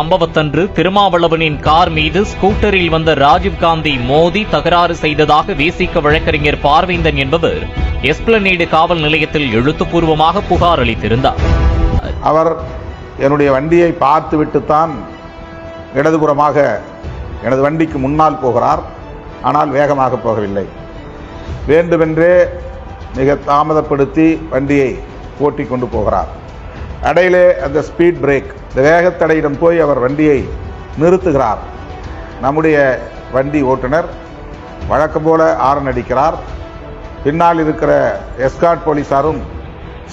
சம்பவத்தன்று திருமாவளவனின் கார் மீது ஸ்கூட்டரில் வந்த ராஜீவ்காந்தி மோதி தகராறு செய்ததாக விசிக வழக்கறிஞர் பார்வேந்தன் என்பவர் எஸ்பிளனேடு காவல் நிலையத்தில் எழுத்துப்பூர்வமாக புகார் அளித்திருந்தார். அவர் என்னுடைய வண்டியை பார்த்துவிட்டுத்தான் இடதுபுறமாக எனது வண்டிக்கு முன்னால் போகிறார். ஆனால் வேகமாக போகவில்லை. வேண்டுமென்றே மிக தாமதப்படுத்தி வண்டியை ஓட்டி கொண்டு போகிறார். அடையிலே அந்த ஸ்பீட் பிரேக் இந்த வேகத்தடையிடம் போய் அவர் வண்டியை நிறுத்துகிறார். நம்முடைய வண்டி ஓட்டுநர் வழக்கம் போல ஆரன் அடிக்கிறார். பின்னால் இருக்கிற எஸ்கார்ட் போலீசாரும்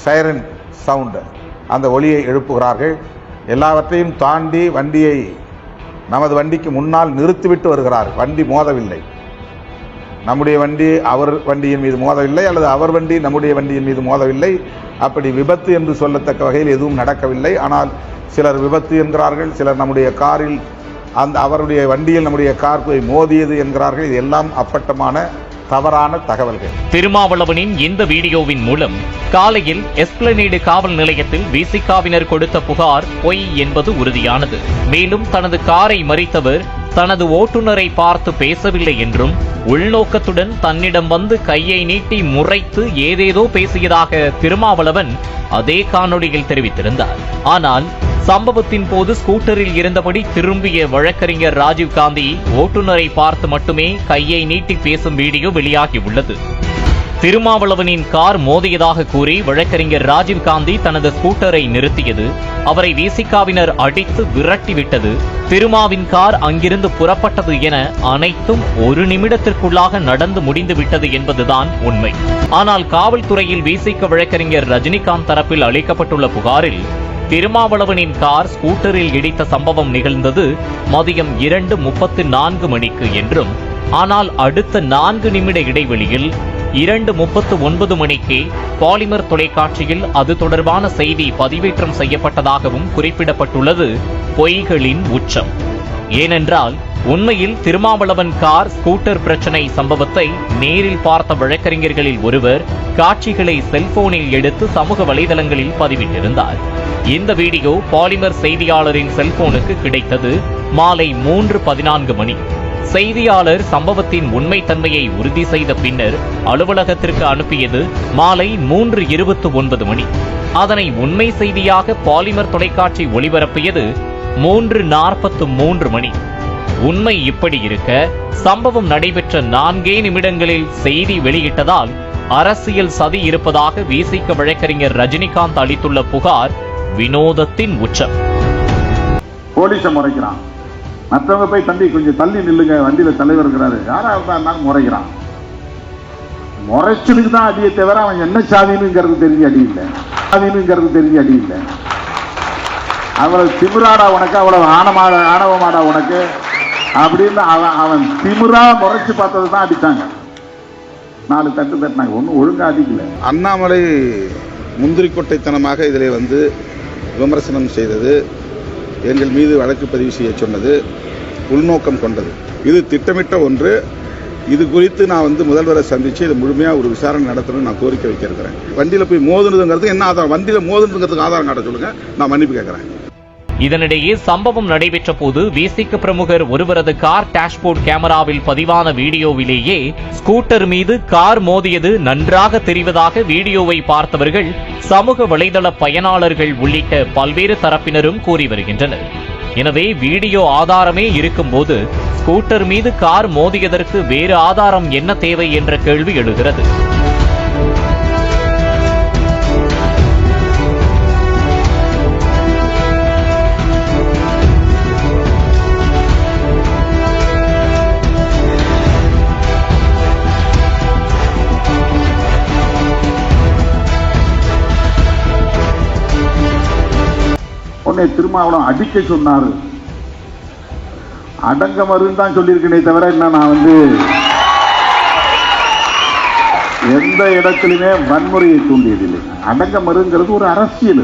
சைரன் சவுண்டு அந்த ஒலியை எழுப்புகிறார்கள். எல்லாவற்றையும் தாண்டி வண்டியை நமது வண்டிக்கு முன்னால் நிறுத்திவிட்டு வருகிறார். வண்டி மோதவில்லை. நம்முடைய வண்டி அவர் வண்டியின் மீது மோதவில்லை அல்லது அவர் வண்டி நம்முடைய வண்டியின் மீது மோதவில்லை. அப்படி விபத்து என்று சொல்லத்தக்க வகையில் எதுவும் நடக்கவில்லை. ஆனால் சிலர் விபத்து என்கிறார்கள் சிலர் நம்முடைய காரில் அந்த அவருடைய வண்டியில் நம்முடைய கார் போய் மோதியது என்கிறார்கள். இது எல்லாம் அப்பட்டமான தவறான தகவல்கள். திருமாவளவனின் இந்த வீடியோவின் மூலம் காலையில் எஸ்பிளனேடு காவல் நிலையத்தில் விசிகாவினர் கொடுத்த புகார் பொய் என்பது உறுதியானது. மேலும் தனது காரை மறித்தவர் தனது ஓட்டுநரை பார்த்து பேசவில்லை என்றும் உள்நோக்கத்துடன் தன்னிடம் வந்து கையை நீட்டி முறைத்து ஏதேதோ பேசியதாக திருமாவளவன் அதே காணொளியில் தெரிவித்திருந்தார். ஆனால் சம்பவத்தின் போது ஸ்கூட்டரில் இருந்தபடி திரும்பிய வழக்கறிஞர் ராஜீவ்காந்தி ஓட்டுநரை பார்த்து மட்டுமே கையை நீட்டி பேசும் வீடியோ வெளியாகியுள்ளது. திருமாவளவனின் கார் மோதியதாக கூறி வழக்கறிஞர் ராஜீவ்காந்தி தனது ஸ்கூட்டரை நிறுத்தியது. அவரை விசிகாவினர் அடித்து விரட்டிவிட்டது. திருமாவின் கார் அங்கிருந்து புறப்பட்டது என அனைத்தும் ஒரு நிமிடத்திற்குள்ளாக நடந்து முடிந்துவிட்டது என்பதுதான் உண்மை. ஆனால் காவல்துறையில் விசிக வழக்கறிஞர் ரஜினிகாந்த் தரப்பில் அளிக்கப்பட்டுள்ள புகாரில் திருமாவளவனின் கார் ஸ்கூட்டரில் இடித்த சம்பவம் நிகழ்ந்தது மதியம் இரண்டு முப்பத்து நான்கு மணிக்கு என்றும் ஆனால் அடுத்த நான்கு நிமிட இடைவெளியில் இரண்டு முப்பத்து ஒன்பது மணிக்கே பாலிமர் தொலைக்காட்சியில் அது தொடர்பான செய்தி பதிவேற்றம் செய்யப்பட்டதாகவும் குறிப்பிடப்பட்டுள்ளது பொய்களின் உச்சம். ஏனென்றால் உண்மையில் திருமாவளவன் கார் ஸ்கூட்டர் பிரச்சனை சம்பவத்தை நேரில் பார்த்த வழக்கறிஞர்களில் ஒருவர் காட்சிகளை செல்போனில் எடுத்து சமூக வலைதளங்களில் பதிவிட்டிருந்தார். இந்த வீடியோ பாலிமர் செய்தியாளரின் செல்போனுக்கு கிடைத்தது மாலை மூன்று பதினான்கு மணி. செய்தியாளர் சம்பவத்தின் உண்மைத்தன்மையை உறுதி செய்த பின்னர் அலுவலகத்திற்கு அனுப்பியது மாலை மூன்று இருபத்து ஒன்பது மணி. அதனை உண்மை செய்தியாக பாலிமர் தொலைக்காட்சி ஒளிபரப்பியது மூன்று நாற்பத்து மூன்று மணி. உண்மை இப்படி இருக்க சம்பவம் நடைபெற்ற நான்கே நிமிடங்களில் செய்தி வெளியிட்டதால் அரசியல் சதி இருப்பதாக விசிக வழக்கறிஞர் ரஜினிகாந்த் அளித்துள்ள புகார் வினோதத்தின் உச்சம். போலீஸை முறைக்கிறான். மற்றவங்க போய் தம்பி கொஞ்சம் தள்ளி நில்லுங்க வண்டியில தலைவர் இருக்கிறாரு. யாரா இருந்தாலும் முறைக்கிறான்? முறைச்சதுக்கு தான் அடியை தவிர அவன் என்ன சாதினுங்கிறது தெரிஞ்சு அடி இல்லை. சாதினுங்கிறது தெரிஞ்சு அடி இல்லை. அவ்வளவு திமிராடா உனக்கு அவ்வளவு ஆணமாடா ஆணவமாடா உனக்கு. அப்படின்னு அவன் அவன் திமிரா முறைச்சு பார்த்தது தான் அடித்தாங்க நாலு தட்டு தட்டினாங்க. ஒன்றும் ஒழுங்கா அடிக்கல. அண்ணாமலை முந்திரிக்கொட்டைத்தனமாக இதில் வந்து விமர்சனம் செய்தது எங்கள் மீது வழக்கு பதிவு செய்ய சொன்னது உள்நோக்கம் கொண்டது. இது திட்டமிட்ட ஒன்று. இது குறித்து நான் வந்து முதல்வரை சந்தித்து இது முழுமையாக ஒரு விசாரணை நடத்தணும்னு நான் கோரிக்கை வைக்கிறேன். வண்டியில் போய் மோதுனதுங்கிறது என்ன ஆதாரம்? வண்டியில் மோதுனதுங்கிறதுக்கு ஆதாரம் காட்ட சொல்லுங்கள் நான் மன்னிப்பு கேட்குறேன். இதனிடையே சம்பவம் நடைபெற்ற போது விசிக பிரமுகர் ஒருவரது கார் டேஷ்போர்ட் கேமராவில் பதிவான வீடியோவிலேயே ஸ்கூட்டர் மீது கார் மோதியது நன்றாக தெரிவதாக வீடியோவை பார்த்தவர்கள் சமூக வலைதள பயனாளர்கள் உள்ளிட்ட பல்வேறு தரப்பினரும் கூறி வருகின்றனர். எனவே வீடியோ ஆதாரமே இருக்கும்போது ஸ்கூட்டர் மீது கார் மோதியதற்கு வேறு ஆதாரம் என்ன தேவை என்ற கேள்வி எழுகிறது. உடனே திருமாவளம் அடிக்க சொன்னாரு. அடங்க மருன்னு தான் சொல்லியிருக்கேனே தவிர என்ன நான் வந்து எந்த இடத்திலுமே வன்முறையை தூண்டியதில்லை. அடங்க மருங்கிறது ஒரு அரசியல்